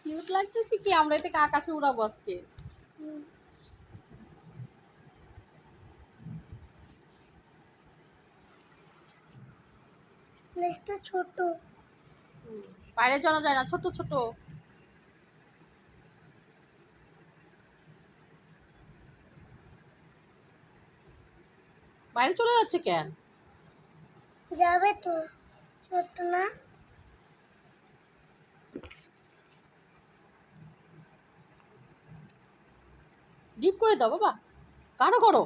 Cute লাগতেছে কি? আমরা এটাকে আকাশে উড়াবো আজকে? লেজটা ছোট। বাইরে জানা যায় না ছোট ছোট। বাইরে চলে যাচ্ছে কেন? যাবে তো ছোট না। ডিপ করে দাও বাবা। কারও করো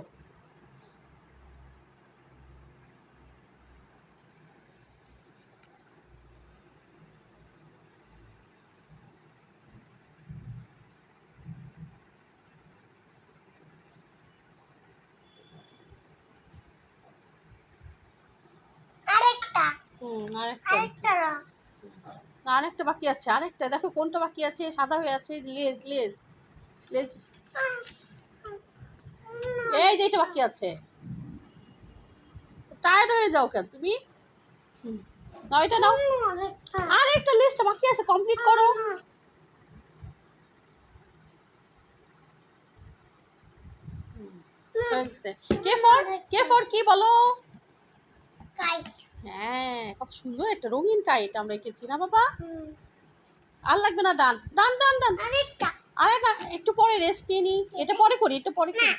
আরেকটা হুম আরেকটা। বাকি আছে আরেকটা। দেখো কোনটা বাকি আছে? সাদা হয়ে আছে লেজ লেজ। লেজ। এই যে এটা বাকি আছে। টায়ার্ড হয়ে যাও কেন তুমি? নাও এটা নাও। আরেকটা। আরেকটা লিস্ট বাকি আছে কমপ্লিট করো। কে ফর কে ফর কি বলো? কাইট হ্যাঁ কত সুন্দর একটা রঙিন কাইট আমরা এঁকেছি না বাবা? আর লাগবে না ডান ডান ডান ডান। আরেকটা। আরে না একটু পরে রেস্ট নিয়ে নি এটা পরে করি এটা পরে করি।